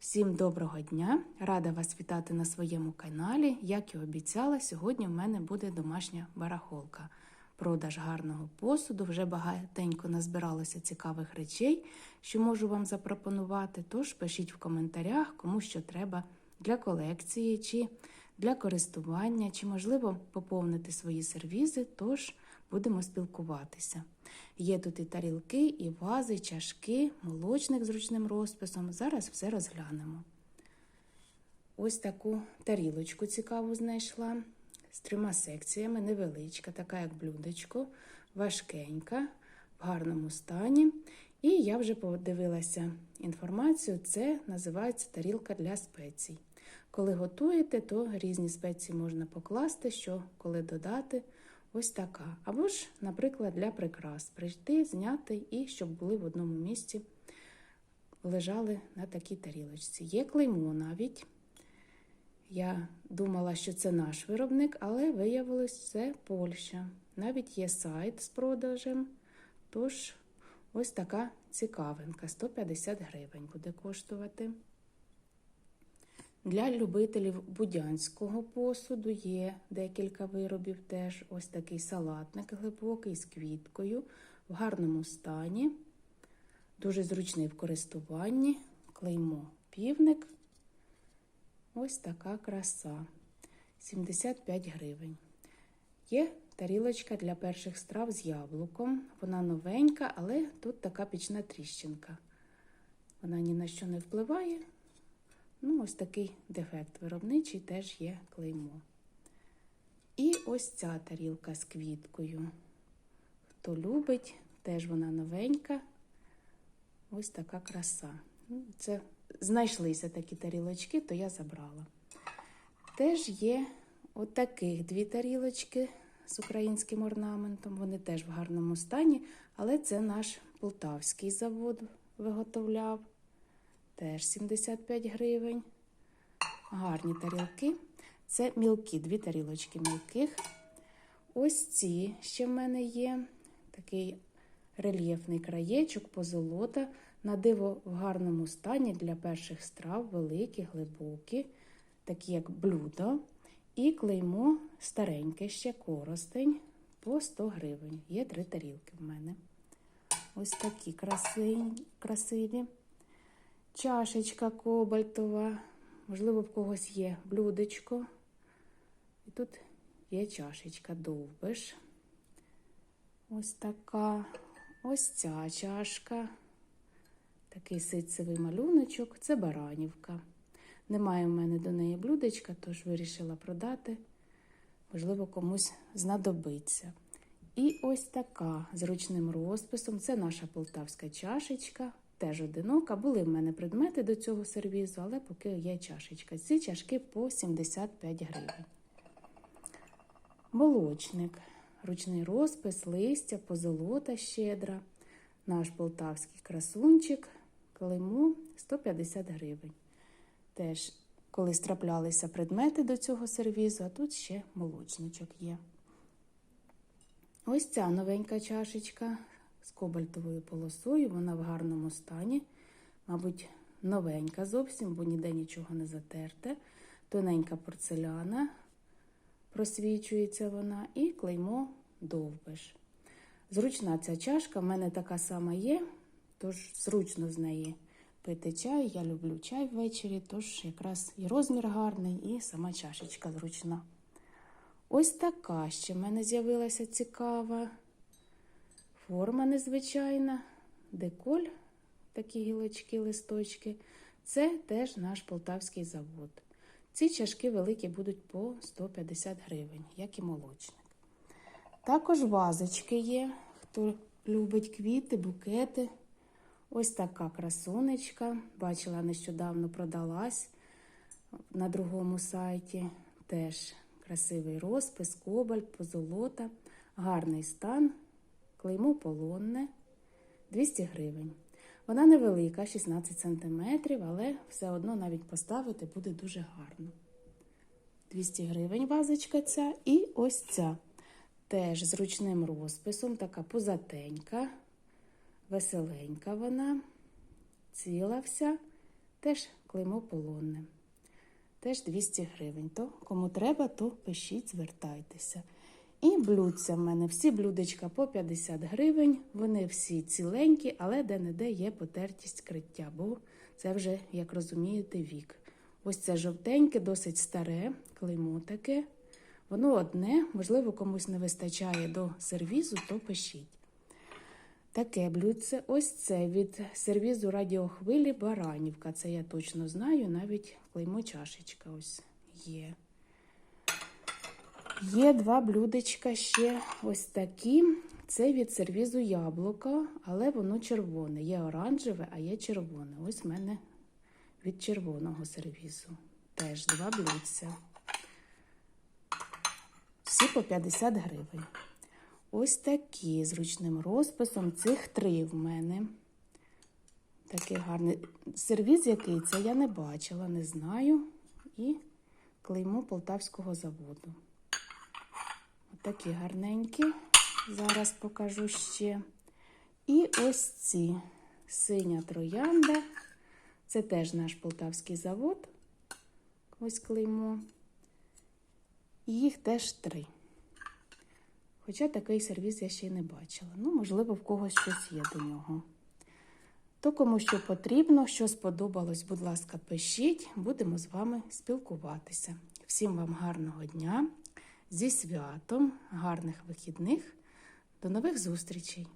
Всім доброго дня! Рада вас вітати на своєму каналі. Як і обіцяла, сьогодні в мене буде домашня барахолка. Продаж гарного посуду. Вже багатенько назбиралося цікавих речей, що можу вам запропонувати. Тож пишіть в коментарях, кому що треба для колекції, чи для користування, чи можливо поповнити свої сервізи. Тож будемо спілкуватися. Є тут і тарілки, і вази, і чашки, молочник з ручним розписом. Зараз все розглянемо. Ось таку тарілочку цікаву знайшла з трьома секціями, невеличка, така як блюдечко, важкенька, в гарному стані. І я вже подивилася інформацію, це називається тарілка для спецій. Коли готуєте, то різні спеції можна покласти, що коли додати. Ось така. Або ж, наприклад, для прикрас прийти, зняти і щоб були в одному місці, лежали на такій тарілочці. Є клеймо навіть. Я думала, що це наш виробник, але виявилось, це Польща. Навіть є сайт з продажем. Тож, ось така цікавинка: 150 гривень буде коштувати. Для любителів будянського посуду є декілька виробів теж. Ось такий салатник глибокий з квіткою, в гарному стані, дуже зручний в користуванні, клеймо півник. Ось така краса. 75 гривень. Є тарілочка для перших страв з яблуком. Вона новенька, але тут така пічна тріщинка. Вона ні на що не впливає. Ну, ось такий дефект виробничий теж є клеймо. І ось ця тарілка з квіткою. Хто любить, теж вона новенька. Ось така краса. Ну, Це знайшлися такі тарілочки, то я забрала. Теж є отаких дві тарілочки з українським орнаментом. Вони теж в гарному стані, але це наш полтавський завод виготовляв. Теж 75 гривень. Гарні тарілки. Це мілкі, дві тарілочки мілких. Ось ці ще в мене є. Такий рельєфний краєчок, позолота. На диво в гарному стані для перших страв, великі, глибокі, такі як блюдо. І клеймо стареньке ще коростень по 100 гривень. Є три тарілки в мене. Ось такі красиві. Чашечка кобальтова, можливо, в когось є блюдечко. І тут є чашечка довбиш. Ось така. Ось ця чашка. Такий ситцевий малюночок. Це баранівка. Немає в мене до неї блюдечка, тож вирішила продати. Можливо, комусь знадобиться. І ось така з ручним розписом. Це наша полтавська чашечка. Теж одинока. Були в мене предмети до цього сервізу, але поки є чашечка. Ці чашки по 75 гривень. Молочник. Ручний розпис, листя, позолота щедра. Наш полтавський красунчик. Клеймо 150 гривень. Теж колись траплялися предмети до цього сервізу, а тут ще молочничок є. Ось ця новенька чашечка з кобальтовою полосою, вона в гарному стані, мабуть, новенька зовсім, бо ніде нічого не затерте. Тоненька порцеляна, просвічується вона, і клеймо довбиш. Зручна ця чашка, в мене така сама є, тож зручно з неї пити чай. Я люблю чай ввечері, тож якраз і розмір гарний, і сама чашечка зручна. Ось така ще в мене з'явилася цікава. Форма незвичайна, деколь, такі гілочки, листочки. Це теж наш полтавський завод. Ці чашки великі будуть по 150 гривень, як і молочник. Також вазочки є, хто любить квіти, букети. Ось така красунечка. Бачила, нещодавно продалась на другому сайті. Теж красивий розпис, кобальт, позолота, гарний стан. Клеймо полонне 200 гривень. Вона невелика, 16 см, але все одно навіть поставити буде дуже гарно. 200 гривень вазочка ця. І ось ця. Теж з ручним розписом, така позатенька, веселенька вона, ціла вся, Теж клеймо полонне. Теж 200 гривень. То кому треба, то пишіть, звертайтеся. І блюдця в мене. Всі блюдечка по 50 гривень. Вони всі ціленькі, але де-не-де є потертість криття, бо це вже, як розумієте, вік. Ось це жовтеньке, досить старе, клеймо таке. Воно одне, можливо, комусь не вистачає до сервізу, то пишіть. Таке блюдце, ось це від сервізу радіохвилі Баранівка. Це я точно знаю, навіть клеймо чашечка ось є. Є два блюдечка ще ось такі. Це від сервізу яблука, але воно червоне. Є оранжеве, а є червоне. Ось в мене від червоного сервізу. Теж два блюдця. Всі по 50 гривень. Ось такі з ручним розписом. Цих три в мене. Такий гарний сервіз, який це я не бачила, не знаю. І клеймо полтавського заводу. Такі гарненькі. Зараз покажу ще. І ось ці синя троянда. Це теж наш полтавський завод. Ось клеймо. Їх теж три. Хоча такий сервіс я ще й не бачила. Ну, можливо, в когось щось є до нього. То кому що потрібно, що сподобалось, будь ласка, пишіть, будемо з вами спілкуватися. Всім вам гарного дня, зі святом, гарних вихідних. До нових зустрічей!